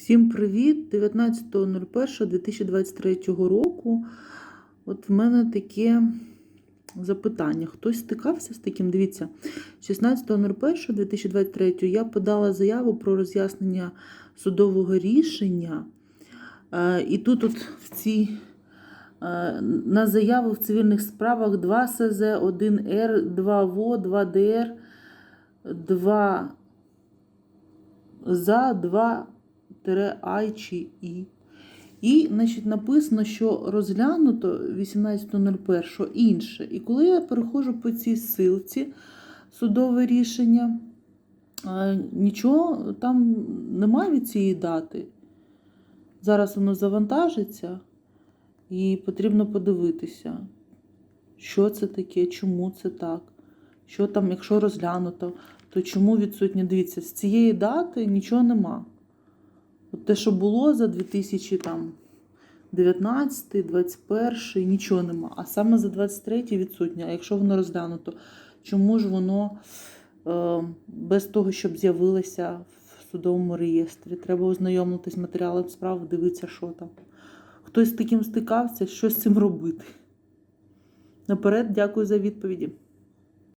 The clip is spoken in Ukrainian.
Всім привіт! 19.01.2023 року. От в мене таке запитання. Хтось стикався з таким? Дивіться, 16.01.2023 я подала заяву про роз'яснення судового рішення. Е, І тут от в цій е, на заяву в цивільних справах 2 СЗ, 1 Р, 2 ВО, 2 ДР, 2 за 2 I чи І. І, значить, написано, що розглянуто 18.01 інше. І коли я переходжу по цій силці судове рішення, е, нічого там немає від цієї дати. Зараз воно завантажиться, і потрібно подивитися, що це таке, чому це так, що там, якщо розглянуто, то чому відсутні? Дивіться, з цієї дати нічого нема. От те, що було за 2019, 21, нічого нема. А саме за 23 відсутнє. А якщо воно розглянуто, чому ж воно е, без того, щоб з'явилося в судовому реєстрі? Треба ознайомитись з матеріалом справи, дивитися, що там. Хтось з таким стикався, що з цим робити? Наперед, дякую за відповіді.